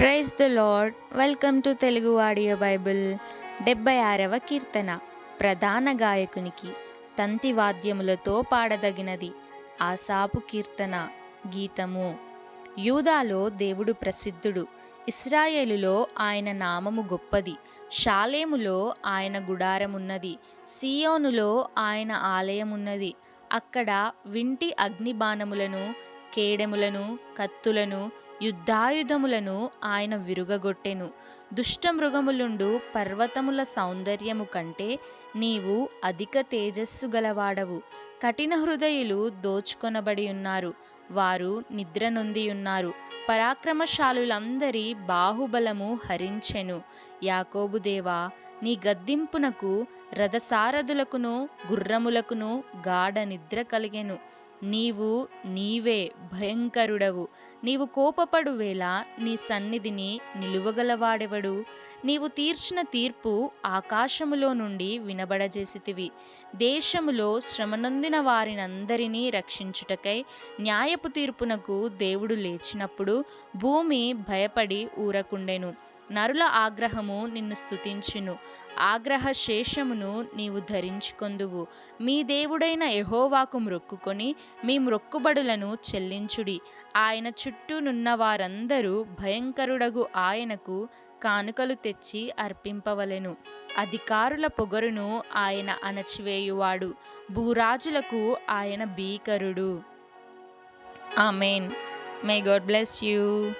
Praise the lord. Welcome to Telugu audio Bible. డెబ్బై ఆరవ కీర్తన. ప్రధాన గాయకునికి తంతి వాద్యములతో పాడదగినది ఆసాపు కీర్తన గీతము. యూదాలో దేవుడు ప్రసిద్ధుడు. ఇస్రాయేలులో ఆయన నామము గొప్పది. షాలేములో ఆయన గుడారమున్నది. సియోనులో ఆయన ఆలయమున్నది. అక్కడ వింటి అగ్నిబాణములను కేడెములను కత్తులను యుద్ధాయుధములను ఆయన విరుగగొట్టెను. దుష్టమృగములుండు పర్వతముల సౌందర్యము కంటే నీవు అధిక తేజస్సు గలవాడవు. కఠిన హృదయులు దోచుకొనబడి ఉన్నారు. వారు నిద్ర నొంది ఉన్నారు. పరాక్రమశాలులందరి బాహుబలము హరించెను. యాకోబుదేవా నీ గద్దింపునకు రథసారథులకును గుర్రములకును గాఢ నిద్ర కలిగెను. నీవు నీవే భయంకరుడవు. నీవు కోపపడు వేళ నీ సన్నిధిని నిలువగలవాడెవడు? నీవు తీర్చిన తీర్పు ఆకాశములో నుండి వినబడజేసితివి. దేశములో శ్రమనొందిన వారినందరినీ రక్షించుటకై న్యాయపు తీర్పునకు దేవుడు లేచినప్పుడు భూమి భయపడి ఊరకుండెను. నరుల ఆగ్రహము నిన్ను స్తుతించును. ఆగ్రహ శేషమును నీవు ధరించుకొందువు. మీ దేవుడైన యహోవాకు మ్రొక్కుకొని మీ మ్రొక్కుబడులను చెల్లించుడి. ఆయన చుట్టూనున్న వారందరూ భయంకరుడగు ఆయనకు కానుకలు తెచ్చి అర్పింపవలెను. అధికారుల పొగరును ఆయన అణచివేయువాడు. భూరాజులకు ఆయన భీకరుడు. Amen. May God bless you